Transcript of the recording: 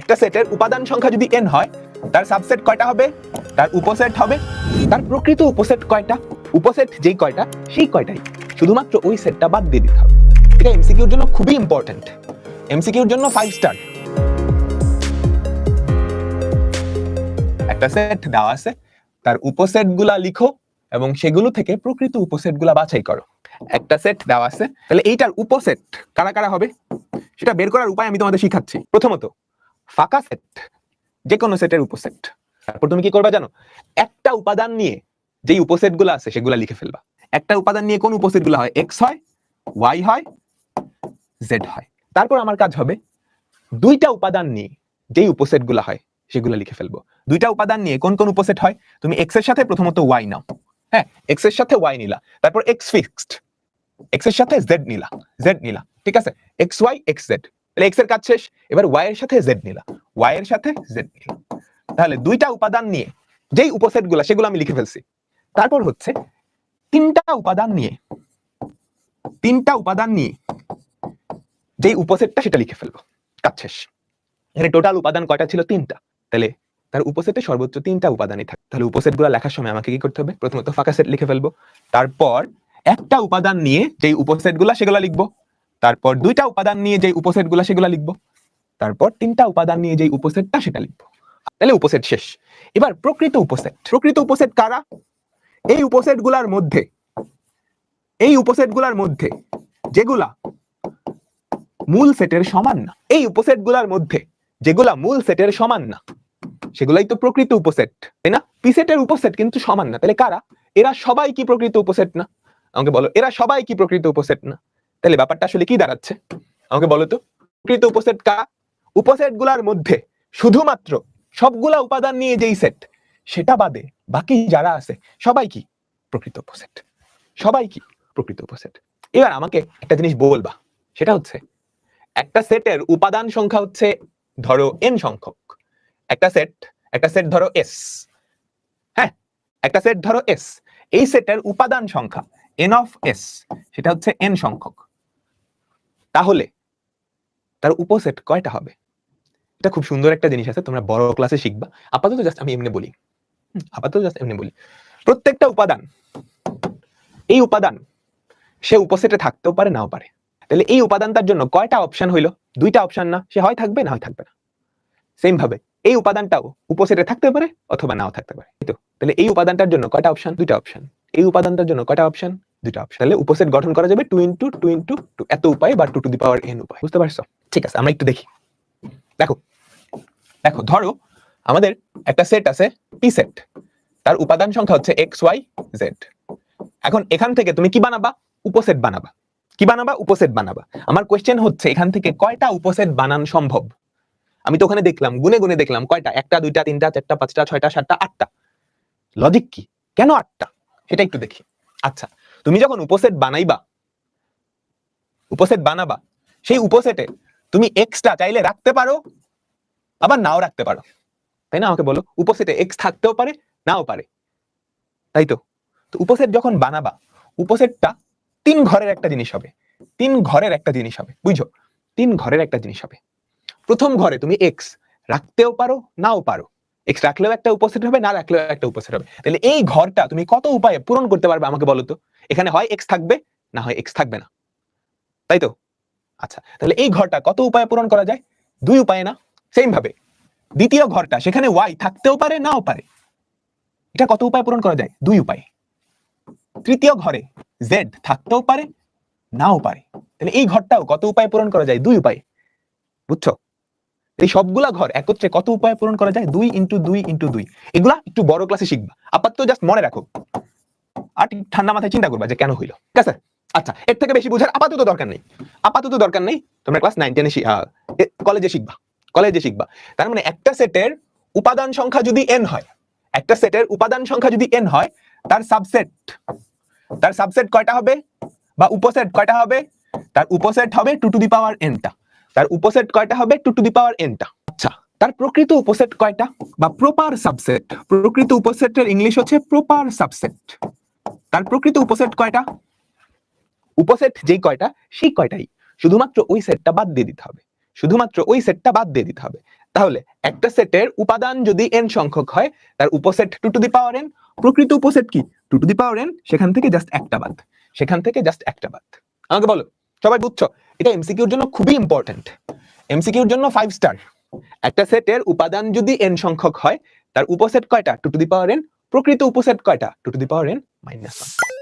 একটা সেটের উপাদান সংখ্যা যদি n হয়, তার সাবসেট কয়টা হবে? তার উপসেট হবে। তার প্রকৃত উপসেট কয়টা? উপসেট যেই কয়টা, সেই কয়টাই। শুধুমাত্র ওই সেটটা বাদ দিয়ে দিতে হবে। এটা এমসিকিউর জন্য খুবই ইম্পর্টেন্ট এমসিকিউর জন্য ফাইভ স্টার একটা সেট দেওয়া আছে। তার উপসেটগুলা লিখো এবং সেগুলো থেকে প্রকৃত উপসেটগুলা বাছাই করো। একটা সেট দেওয়া আছে। তাহলে এইটার উপসেট কারা কারা হবে? সেটা বের করার উপায় আমি তোমাদের শিখাচ্ছি। প্রথমত ফাঁকা সেট যে কোনো সেটের উপসেট তারপর তুমি কি করবা জানো? একটা উপাদান নিয়ে যেই উপসেটগুলো আছে সেগুলা লিখে ফেলবা। একটা উপাদান নিয়ে কোন উপসেটগুলো হয়? এক্স হয় ওয়াই হয় জেড হয়। তারপর আমার কাজ হবে, দুইটা উপাদান নিয়ে যেই উপসেটগুলো হয় সেগুলো লিখে ফেলব। দুইটা উপাদান নিয়ে কোন কোন উপসেট হয়? তুমি এক্সের সাথে প্রথমত ওয়াই নাও। হ্যাঁ এক্সের সাথে ওয়াই নিলা। তারপর এক্স ফিক্সড এক্সের সাথে জেড নিলা জেড নিলা। ঠিক আছে? এক্স ওয়াই এক্স জেড তাহলে এক্সের কাজ শেষ। এবার ওয়াই এর সাথে জেড নিলা ওয়াই এর সাথে জেড নিলা তাহলে দুইটা উপাদান নিয়ে যেই উপসেটগুলা, সেগুলো আমি লিখে ফেলছি। তারপর হচ্ছে তিনটা উপাদান নিয়ে, তিনটা উপাদান নিয়ে যেই উপসেটটা সেটা লিখে ফেলব। কাজ শেষ। এখানে টোটাল উপাদান কয়টা ছিল? তিনটা। তাহলে তার উপসেটে সর্বোচ্চ তিনটা উপাদানই থাকে। তাহলে উপসেটগুলো লেখার সময় আমাকে কি করতে হবে? প্রথমত ফাঁকা সেট লিখে ফেলব। তারপর একটা উপাদান নিয়ে যেই উপসেটগুলা, সেগুলো লিখব। তারপর দুইটা উপাদান নিয়ে যেই উপসেটগুলা সেগুলো লিখব। তারপর তিনটা উপাদান নিয়ে যেই উপসেটটা সেটা লিখব। তাহলে উপসেট শেষ। এবার প্রকৃত উপসেট। প্রকৃত উপসেট কারা? এই উপসেটগুলার মধ্যে, এই উপসেটগুলার মধ্যে যেগুলা মূল সেটের সমান না, এই উপসেটগুলার মধ্যে যেগুলা মূল সেটের সমান না, সেগুলাই তো প্রকৃত উপসেট, তাই না? পি সেটের উপসেট কিন্তু সমান না। তাহলে কারা? এরা সবাই কি প্রকৃত উপসেট না? আমাকে বলো, এরা সবাই কি প্রকৃত উপসেট না? তাহলে ব্যাপারটা আসলে কি দাঁড়াচ্ছে? আমাকে বলো তো, প্রকৃত উপসেট কারা উপসেটগুলার মধ্যে শুধুমাত্র সবগুলা উপাদান নিয়ে যেই সেট সেটা বাদে বাকি যারা আছে, সবাই কি? প্রকৃত উপসেট। সবাই কি? প্রকৃত উপসেট। এবার আমাকে একটা জিনিস বলবা, সেটা হচ্ছে, একটা সেটের উপাদান সংখ্যা হচ্ছে ধরো এন সংখ্যক। একটা সেট একটা সেট ধরো এস হ্যাঁ একটা সেট ধরো এস এই সেটের উপাদান সংখ্যা এন অফ এস সেটা হচ্ছে এন সংখ্যক। তাহলে তার উপসেট কয়টা হবে? এটা খুব সুন্দর একটা জিনিস আছে, তোমরা বড় ক্লাসে শিখবা। আপাতত জাস্ট আমি এমনি বলি। আপাতত জাস্ট এমনি বলি। প্রত্যেকটা উপাদান, এই উপাদান সে উপসেটে থাকতেও পারে, নাও পারে। তাহলে এই উপাদানটার জন্য কয়টা অপশন হইল? দুইটা অপশন না, সে হয় থাকবে না হয় থাকবে না। সেম ভাবে, এই উপাদানটাও উপসেটে থাকতে পারে অথবা নাও থাকতে পারে। তাহলে এই উপাদানটার জন্য কয়টা অপশন দুইটা অপশন এই উপাদানটার জন্য কয়টা অপশন দুইটা অপশন তাহলে উপসেট গঠন করা যাবে two into two into two এত উপায় বা two to the power n উপায়। বুঝতে পারছ? ঠিক আছে, আমরা একটু দেখি। দেখো দেখো, ধরো আমাদের একটা সেট আছে পি সেট তার উপাদান সংখ্যা হচ্ছে এক্স ওয়াই জেড এখন এখান থেকে তুমি কি বানাবা? উপসেট বানাবা। কি বানাবা? উপসেট বানাবা। আমার কোয়েশ্চেন হচ্ছে, এখান থেকে কয়টা উপসেট বানান সম্ভব? আমি তো ওখানে দেখলাম, গুনে গুনে দেখলাম, কয়টা? একটা, দুইটা, তিনটা, চারটা, পাঁচটা, ছয়টা, সাতটা, আটটা। লজিক কি? কেন আটটা? সেটা একটু দেখি। আচ্ছা তুমি যখন উপসেট বানাইবা, উপসেট বানাবা, সেই উপসেটে তুমি এক্সট্রা চাইলে রাখতে পারো, আবার নাও রাখতে পারো। তাই না? আমাকে বলো, উপসেটে এক্স থাকতেও পারে, নাও পারে। তাই তো? তো উপসেট যখন বানাবা, উপসেটটা তিন ঘরের একটা জিনিস হবে। তিন ঘরের একটা জিনিস হবে, বুঝছ? তিন ঘরের একটা জিনিস হবে। প্রথম ঘরে তুমি এক্স রাখতেও পারো, নাও পারো। এক্স রাখলেও একটা উপসেট হবে, না রাখলেও একটা উপসেট হবে। তাহলে এই ঘরটা তুমি কত উপায়ে পূরণ করতে পারবে আমাকে বলো তো? এখানে হয় এক্স থাকবে, না হয় এক্স থাকবে না। তাই তো? আচ্ছা তাহলে এই ঘরটা কত উপায়ে পূরণ করা যায়? দুই উপায়ে না সেম ভাবে। দ্বিতীয় ঘরটা, সেখানে ওয়াই থাকতেও পারে, নাও পারে। এটা কত উপায়ে পূরণ করা যায়? দুই উপায়ে। তৃতীয় ঘরে জেড থাকতেও পারে, নাও পারে। তাহলে এই ঘরটাও কত উপায়ে পূরণ করা যায়? দুই উপায়ে। বুঝছ? এই সবগুলা ঘর একত্রে কত উপায়ে পূরণ করা যায়? দুই ইন্টু দুই ইন্টু দুই। এগুলা একটু বড় ক্লাসে শিখবা। আপাতত জাস্ট মনে রাখো। আর ঠান্ডা মাথায় চিন্তা করবা যে কেন হইল। ঠিক আছে? আচ্ছা এর থেকে বেশি বোঝার আপাতত দরকার নেই। আপাতত দরকার নেই, তোমরা ক্লাস নাইন টেনে কলেজে শিখবা। কলেজে শিখবা। তার মানে একটা সেটের উপাদান সংখ্যা যদি এন হয়, একটা সেটের উপাদান সংখ্যা যদি এন হয়, তার সাবসেট তার সাবসেট কয়টা হবে? বা উপসেট কয়টা হবে? তার উপসেট হবে টু টু দি পাওয়ার এনটা তার উপসেট কয়টা হবে? টু টু দি পাওয়ার এনটা আচ্ছা তার প্রকৃত উপসেট কয়টা? বা প্রপার সাবসেট প্রকৃত উপসেটের ইংলিশ হচ্ছে প্রপার সাবসেট তার প্রকৃত উপসেট কয়টা? উপসেট যেই কয়টা, সেই কয়টাই। শুধুমাত্র ওই সেটটা বাদ দিয়ে দিতে হবে। শুধুমাত্র ওই সেটটা বাদ দিয়ে দিতে হবে। তাহলে একটা সেটের উপাদান যদি এন সংখ্যক হয়, তার উপসেট two to the power n প্রকৃত উপসেট কি? Two to the power n সেখান থেকে জাস্ট একটা বাদ। সেখান থেকে জাস্ট একটা বাদ। আমাকে বলো, সবাই বুঝছ? এটা এমসিকিউর জন্য খুবই ইম্পর্টেন্ট এমসিকিউর জন্য ফাইভ স্টার একটা সেটের উপাদান যদি এন সংখ্যক হয়, তার উপসেট কয়টা? Two to the power n প্রকৃত উপসেট কয়টা? Two to the power n 皆さん。